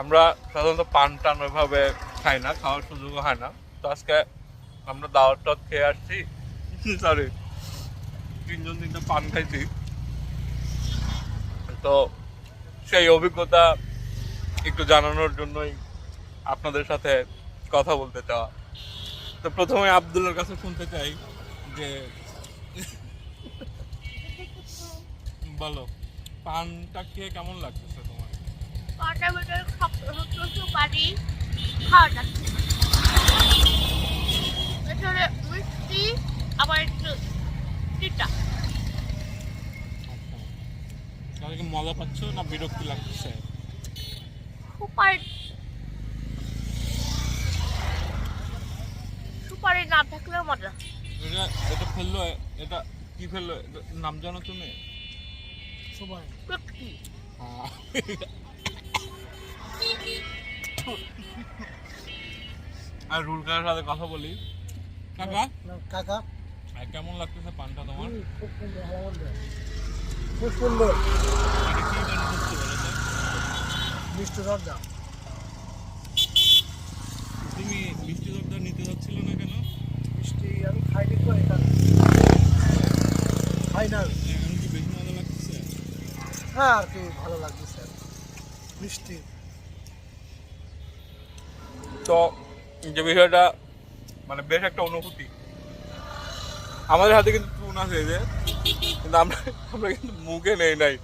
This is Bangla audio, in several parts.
আমরা সাধারণত পান টান ওইভাবে খাই না, খাওয়ার সুযোগও হয় না। তো আজকে আমরা দাওয়াত টাওয়াত খেয়ে আসছি। সরি তিনজন তিনটা পান খাইছি। তো সেই অভিজ্ঞতা একটু জানানোর জন্যই আপনাদের সাথে কথা বলতে চাওয়া। তো প্রথমে আব্দুলের কাছে শুনতে চাই যে, বলো, পানটা খেয়ে কেমন লাগতেছে? সুপারি খাওয়া যাচ্ছে এখানে মিষ্টি আবার একটু তিতা তাহলে কি মজা পাচ্ছ না বিরক্তি লাগতেছে সুপারি। সুপারি না থাকলেও মজা। এটা এটা ফেলল এটা কি ফেলল? নাম জানো তুমি? হ্যাঁ। আর রুল কাকার সাথে কথা বলি। কাকা? কাকা। আর কেমন লাগতেছে পানটা তোমার? খুব সুন্দর খুব এটা? মিষ্টি দরজা। তুমি মিষ্টি দরদা নিতে যাচ্ছিল না কেন? মিষ্টি আমি খাইনি তো এখানে। খাই না এখন কি বেশি মজা লাগতেছে? হ্যাঁ আর কি ভালো লাগছে মিষ্টি। তো যে বিষয়টা মানে বেশ একটা অনুভূতি। আমাদের হাতে কিন্তু চুন আছে যে কিন্তু আমরা আমরা কিন্তু মুখে নেই নাই।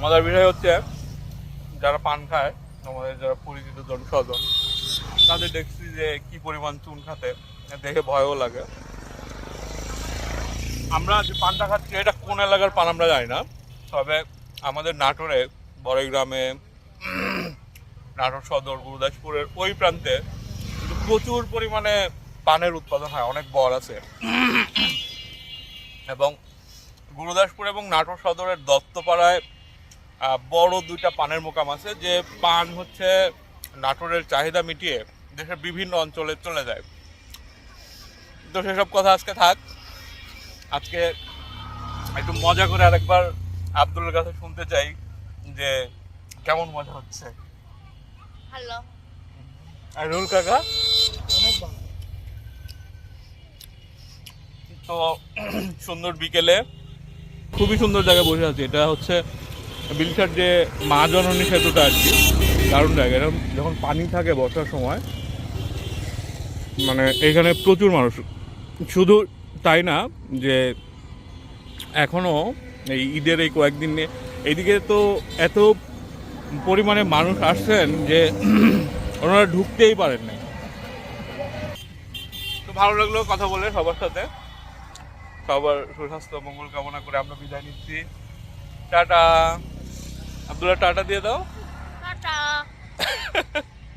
মজার বিষয় হচ্ছে যারা পান খায় আমাদের যারা পরিচিত জন স্বজন তাদের দেখছি যে কি পরিমাণ চুন খাতে দেখে ভয়ও লাগে। আমরা যে পানটা খাচ্ছি এটা কোন এলাকার পান আমরা জানি না। তবে আমাদের নাটোরে বড়গ্রামে নাটোর সদর, গুরুদাসপুরের ওই প্রান্তে প্রচুর পরিমাণে পানের উৎপাদন হয়, অনেক বর আছে। এবং গুরুদাসপুর এবং নাটোর সদরের দত্তপাড়ায় বড় দুইটা পানের মোকাম আছে, যে পান হচ্ছে নাটোরের চাহিদা মিটিয়ে দেশের বিভিন্ন অঞ্চলে চলে যায়। তো সেসব কথা আজকে থাক। আজকে একটু মজা করে আরেকবার আব্দুলের কাছে শুনতে চাই যে কেমন মজা হচ্ছে। ভালো আর কাকা? তো, সুন্দর বিকেলে খুবই সুন্দর জায়গায় বসে আছি। এটা হচ্ছে বিলসার যে মা জননী সেতুটা আর কি। দারুণ জায়গা। এরকম যখন পানি থাকে বর্ষার সময় মানে এখানে প্রচুর মানুষ। শুধু তাই না, যে এখনও এই ঈদের এই কয়েকদিন নিয়ে এইদিকে তো এত পরিমাণে মানুষ আসছেন যে ওনারা ঢুকতেই পারেন না তো ভালো লাগল কথা বলে সবার সাথে। সবার সুস্বাস্থ্য মঙ্গল কামনা করে আমরা বিদায় নিচ্ছি। টাটা। আব্দুল্লাহ টাটা দিয়ে দাও। টাটা।